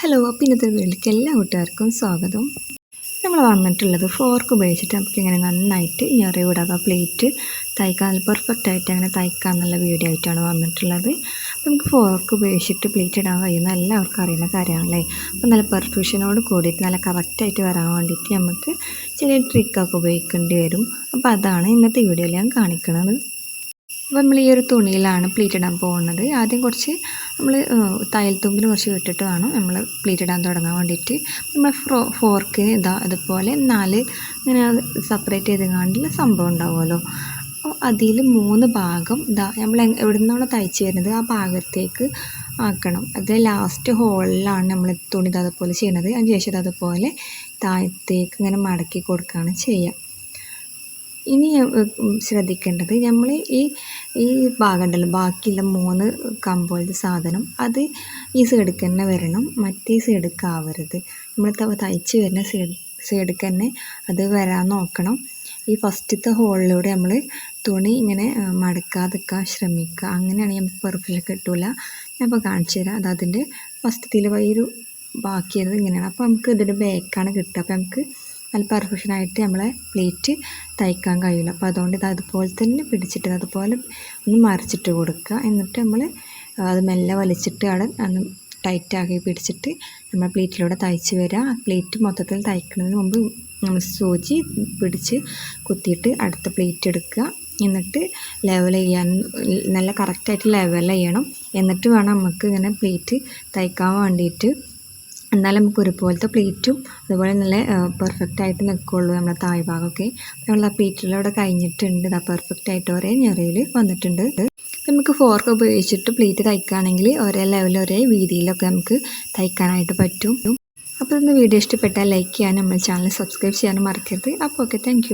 Hello അപ്പോൾ ഇന്നത്തെ വീട്ടിലേക്ക് എല്ലാ കൂട്ടുകാർക്കും സ്വാഗതം. നമ്മൾ വന്നിട്ടുള്ളത് ഫോർക്ക് ഉപയോഗിച്ചിട്ട് നമുക്ക് ഇങ്ങനെ നന്നായിട്ട് ഞെറി വിടാതെ പ്ലേറ്റ് തയ്ക്കാൻ പെർഫെക്റ്റ് ആയിട്ട് അങ്ങനെ തയ്ക്കാൻ എന്നുള്ള വീഡിയോ ആയിട്ടാണ് വന്നിട്ടുള്ളത്. നമുക്ക് ഫോർക്ക് ഉപയോഗിച്ചിട്ട് പ്ലേറ്റ് ഇടാൻ കഴിയുന്ന എല്ലാവർക്കും അറിയുന്ന കാര്യമാണല്ലേ അപ്പോൾ നല്ല പെർഫെക്ഷനോട് കൂടിയിട്ട് നല്ല കറക്റ്റായിട്ട് വരാൻ വേണ്ടിയിട്ട് നമുക്ക് ചെറിയ ട്രിക്കൊക്കെ ഉപയോഗിക്കേണ്ടി വരും. അപ്പോൾ അതാണ് ഇന്നത്തെ വീഡിയോയിൽ ഞാൻ കാണിക്കുന്നത് അപ്പോൾ നമ്മൾ ഈ ഒരു തുണിയിലാണ് പ്ലീറ്റ് ഇടാൻ പോകുന്നത്. ആദ്യം കുറച്ച് നമ്മൾ തയ്യൽ തുമ്പിൽ കുറച്ച് വിട്ടിട്ട് വേണം നമ്മൾ പ്ലീറ്റ് ഇടാൻ തുടങ്ങാൻ വേണ്ടിയിട്ട്. നമ്മൾ ഫ്രോ ഫോർക്കിന് ഇതാ അതുപോലെ നാല് ഇങ്ങനെ സെപ്പറേറ്റ് ചെയ്ത് ചെയ്തെങ്ങാണ്ടുള്ള സംഭവം ഉണ്ടാവുമല്ലോ. അപ്പോൾ അതിൽ മൂന്ന് ഭാഗം ഇതാ നമ്മൾ എവിടെ നിന്നാണോ തയ്ച്ച് വരുന്നത് ആ ഭാഗത്തേക്ക് ആക്കണം. അത് ലാസ്റ്റ് ഹോളിലാണ് നമ്മൾ തുണി അതുപോലെ ചെയ്യുന്നത് അതിന് ശേഷം അതുപോലെ താഴത്തേക്ക് ഇങ്ങനെ മടക്കി കൊടുക്കുകയാണ് ചെയ്യുക ഇനി ശ്രദ്ധിക്കേണ്ടത് നമ്മൾ ഈ ഈ ഭാഗം ഉണ്ടല്ലോ ബാക്കിയുള്ള മൂന്ന് കമ്പോലത്തെ സാധനം അത് ഈ സൈഡിലേക്ക് തന്നെ വരണം മറ്റേ സൈഡിലേക്ക് ആവരുത്. നമ്മൾ തയ്ച്ച് വരുന്ന സൈഡ് സൈഡിലേക്ക് തന്നെ അത് വരാൻ നോക്കണം. ഈ ഫസ്റ്റത്തെ ഹോളിലൂടെ നമ്മൾ തുണി ഇങ്ങനെ മടക്കാതിരിക്കാൻ ശ്രമിക്കുക. അങ്ങനെയാണെങ്കിൽ നമുക്ക് പെർഫെക്റ്റ് കിട്ടില്ല ഞാൻ കാണിച്ചു തരാം. അത് അതിന്റെ ഫസ്റ്റത്തിൽ ഒരു ബാക്കിയത് ഇങ്ങനെയാണ്. അപ്പോൾ നമുക്ക് ഇതിന്റെ ബാക്കാണ് കിട്ടുക. അപ്പോൾ നമുക്ക് നല്ല പെർഫെക്ഷനായിട്ട് നമ്മളെ പ്ലേറ്റ് തയ്ക്കാൻ കഴിയില്ല. അപ്പോൾ അതുകൊണ്ട് ഇത് അതുപോലെ തന്നെ പിടിച്ചിട്ട് അതുപോലെ ഒന്ന് മറിച്ചിട്ട് കൊടുക്കുക. എന്നിട്ട് നമ്മൾ അത് മെല്ലെ വലിച്ചിട്ട് അവിടെ ഒന്ന് ടൈറ്റാക്കി പിടിച്ചിട്ട് നമ്മൾ പ്ലേറ്റിലൂടെ തയ്ച്ച് വരിക. പ്ലേറ്റ് മൊത്തത്തിൽ തയ്ക്കുന്നതിന് മുമ്പ് നമ്മൾ സൂചി പിടിച്ച് കുത്തിയിട്ട് അടുത്ത പ്ലേറ്റ് എടുക്കുക. എന്നിട്ട് ലെവൽ ചെയ്യാൻ നല്ല കറക്റ്റായിട്ട് ലെവൽ ചെയ്യണം. എന്നിട്ട് വേണം നമുക്ക് ഇങ്ങനെ പ്ലേറ്റ് തയ്ക്കാൻ വേണ്ടിയിട്ട് എന്നാലും നമുക്ക് ഒരുപോലത്തെ പ്ലേറ്റും അതുപോലെ നല്ല പെർഫെക്റ്റ് ആയിട്ട് നിൽക്കുകയുള്ളൂ നമ്മുടെ തായ് ഭാഗമൊക്കെ നമ്മൾ ആ പ്ലേറ്റിലൂടെ കഴിഞ്ഞിട്ടുണ്ട്. ഇതാ പെർഫെക്റ്റ് ആയിട്ട് ഒരേ ഞെറിയിൽ വന്നിട്ടുണ്ട്. നമുക്ക് ഫോർക്ക് ഉപയോഗിച്ചിട്ട് പ്ലേറ്റ് തയ്ക്കുകയാണെങ്കിൽ ഒരേ ലെവലിൽ ഒരേ വീതിയിലൊക്കെ നമുക്ക് തയ്ക്കാനായിട്ട് പറ്റും. അപ്പോൾ ഇന്ന് വീഡിയോ ഇഷ്ടപ്പെട്ടാൽ ലൈക്ക് ചെയ്യാനും നമ്മുടെ ചാനൽ സബ്സ്ക്രൈബ് ചെയ്യാനും മറക്കരുത്. അപ്പോൾ ഓക്കെ താങ്ക്